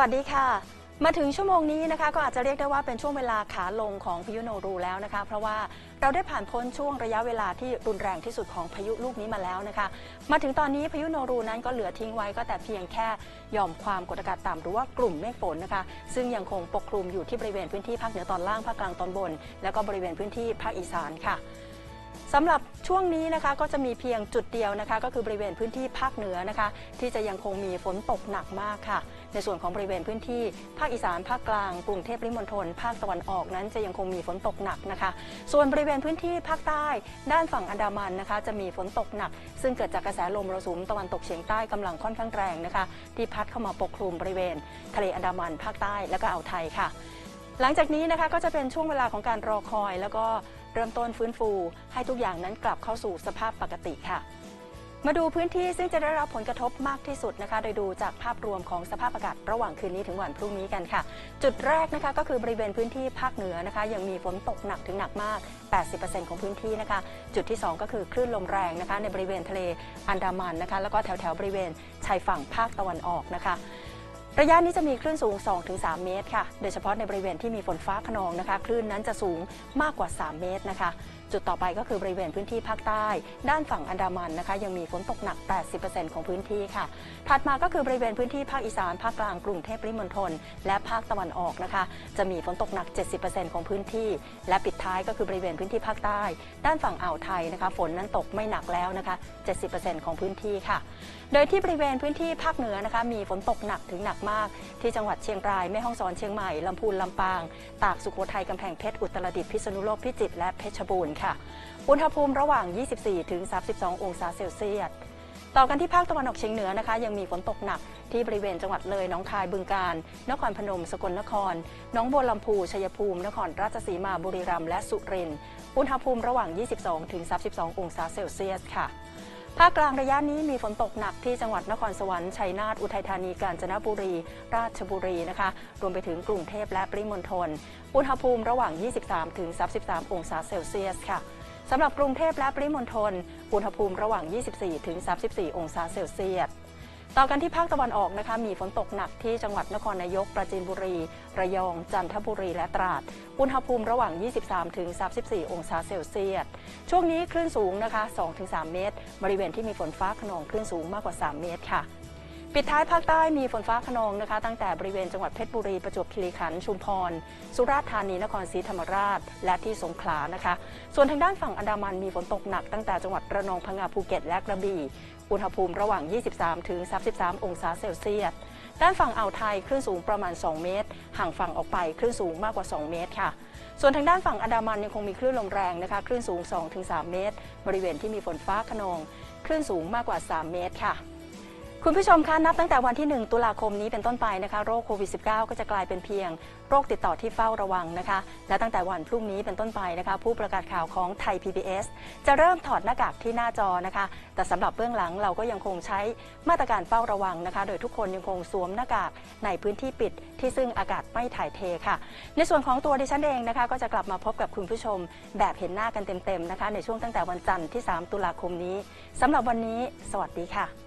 วัสดีค่ะ มาถึงชั่วโมงนี้นะคะ ก็อาจจะเรียกได้ว่าเป็นช่วงเวลาขาลงของพายุโนรูแล้วนะคะ เพราะว่าเราได้ผ่านพ้นช่วงระยะเวลาที่รุนแรงที่สุดของพายุลูกนี้มาแล้วนะคะ มาถึงตอนนี้พายุโนรูนั้นก็เหลือทิ้งไว้ก็แต่เพียงแค่หย่อมความกดอากาศต่ำหรือว่ากลุ่มเมฆฝนนะคะ ซึ่งยังคงปกคลุมอยู่ที่บริเวณพื้นที่ภาคเหนือตอนล่างภาคกลางตอนบน แล้วก็บริเวณพื้นที่ภาคอีสานค่ะ สำหรับช่วงนี้นะคะก็จะมีเพียงจุดเดียวนะคะ ก็คือบริเวณพื้นที่ภาคเหนือนะคะ ที่จะยังคงมีฝนตกหนักมากค่ะ ในส่วนของบริเวณพื้นที่ภาคอีสานภาคกลางกรุงเทพริมณฑลภาคตะวันออกนั้นจะยังคงมีฝนตกหนักนะคะ ส่วนบริเวณพื้นที่ภาคใต้ ด้านฝั่งอันดามันนะคะ จะมีฝนตกหนัก ซึ่งเกิดจากกระแสลมมรสุมตะวันตกเฉียงใต้กำลังค่อนข้างแรงนะคะ ที่พัดเข้ามาปกคลุมบริเวณ ทะเลอันดามันภาคใต้และก็อ่าวไทยค่ะ หลังจากนี้นะคะก็จะเป็นช่วงเวลาของการรอคอยแล้วก็ เริ่มต้นฟื้นฟู ให้ทุกอย่างนั้นกลับเข้าสู่สภาพปกติค่ะ มาดูพื้นที่ซึ่งจะได้รับผลกระทบมากที่สุดนะคะ โดยดูจากภาพรวมของสภาพอากาศระหว่างคืนนี้ถึงวันพรุ่งนี้กันค่ะ จุดแรกนะคะก็คือบริเวณพื้นที่ภาคเหนือนะคะ ยังมีฝนตกหนักถึงหนักมาก 80%ของพื้นที่นะคะ จุดที่ 2 ก็คือคลื่นลมแรงนะคะ ในบริเวณทะเลอันดามันนะคะ แล้วก็แถวแถวบริเวณชายฝั่งภาคตะวันออกนะคะ ระยะนี้จะมีคลื่นสูง 2-3 เมตรค่ะ โดยเฉพาะในบริเวณที่มีฝนฟ้าขนองนะคะ คลื่นนั้นจะสูงมากกว่า 3 เมตรนะคะจุดต่อไปก็คือบริเวณพื้นที่ภาคใต้ ด้านฝั่งอันดามันนะคะ ยังมีฝนตกหนัก 80%ของพื้นที่ค่ะ ถัดมาก็คือบริเวณพื้นที่ภาคอีสาน ภาคกลางกรุงเทพปริมณฑลและภาคตะวันออกนะคะ จะมีฝนตกหนัก 70%ของพื้นที่ และปิดท้ายก็คือบริเวณพื้นที่ภาคใต้ ด้านฝั่งอ่าวไทยนะคะ ฝนนั้นตกไม่หนักแล้วนะคะ 70%ของพื้นที่ค่ะ โดยที่บริเวณพื้นที่ภาคเหนือนะคะ มีฝนตกหนักถึงหนักมาก ที่จังหวัดเชียงรายแม่ฮ่องสอนเชียงใหม่ลำพูนลำปาง ตากสุโขทัยกำแพงเพชรอุตรดิตถ์พิษณุโลกพิจิตรและเพชรบูรณ์ค่ะ อุณหภูมิระหว่าง 24 ถึง 32 องศาเซลเซียส ต่อกันที่ภาคตะวันออกเฉียงเหนือนะคะ ยังมีฝนตกหนักที่บริเวณจังหวัดเลยหน้องคายบึงกาฬนครพนม สกลนคร น้องบัวลำพูชัยภูมิ นครราชสีมาบุรีรัมย์และสุรินทร์อุณหภูมิระหว่าง 22 ถึง 32 องศาเซลเซียสค่ะ ภาคกลางระยะนี้มีฝนตกหนักที่จังหวัดนครสวรรค์ชัยนาทอุทัยธานีกาญจนบุรี ราชบุรีนะคะ รวมไปถึงกรุงเทพและปริมณฑลอุณหภูมิระหว่าง 23 ถึง 33 องศาเซลเซียสค่ะสำหรับกรุงเทพและปริมณฑลอุณหภูมิระหว่าง 24 ถึง 34 องศาเซลเซียส ต่อกันที่ภาคตะวันออกนะคะ มีฝนตกหนักที่จังหวัดนครนายก ปราจีนบุรี ระยอง จันทบุรีและตราด อุณหภูมิระหว่าง 23 ถึง 34 องศาเซลเซียส ช่วงนี้คลื่นสูงนะคะ 2-3 เมตร บริเวณที่มีฝนฟ้าขนองคลื่นสูงมากกว่า 3 เมตรค่ะ ปิดท้ายภาคใต้มีฝนฟ้าขนองนะคะ ตั้งแต่บริเวณจังหวัดเพชรบุรี ประจวบคีรีขันธ์ชุมพร สุราษฎร์ธานีนครศรีธรรมราช และที่สงขลานะคะ ส่วนทางด้านฝั่งอันดามันมีฝนตกหนักตั้งแต่จังหวัดระนองพังงาภูเก็ตและกระบี่อุณหภูมิระหว่าง 23 ถึง 33 องศาเซลเซียสด้านฝั่งอ่าวไทยคลื่นสูงประมาณ 2 เมตร ห่างฝั่งออกไปคลื่นสูงมากกว่า 2 เมตรค่ะ ส่วนทางด้านฝั่งอันดามันยังคงมีคลื่นลมแรงนะคะคลื่นสูง 2-3 เมตร บริเวณที่มีฝนฟ้าขนองคลื่นสูงมากกว่า 3 เมตรค่ะ คุณผู้ชมคะนับตั้งแต่วันที่ 1 ตุลาคมนี้เป็นต้นไปนะคะโรคโควิด -19 ก็จะกลายเป็นเพียงโรคติดต่อที่เฝ้าระวังนะคะและตั้งแต่วันพรุ่งนี้เป็นต้นไปนะคะ ผู้ประกาศข่าวของไทย PBS จะเริ่มถอดหน้ากากที่หน้าจอนะคะ แต่สำหรับเบื้องหลังเราก็ยังคงใช้มาตรการเฝ้าระวังนะคะ โดยทุกคนยังคงสวมหน้ากากในพื้นที่ปิด ที่ซึ่งอากาศไม่ถ่ายเทค่ะ ในส่วนของตัวดิฉันเองนะคะ ก็จะกลับมาพบกับคุณผู้ชม แบบเห็นหน้ากันเต็มๆนะคะ ในช่วงตั้งแต่วันจันทร์ที่ 3 ตุลาคมนี้สำหรับวันนี้ สวัสดีค่ะ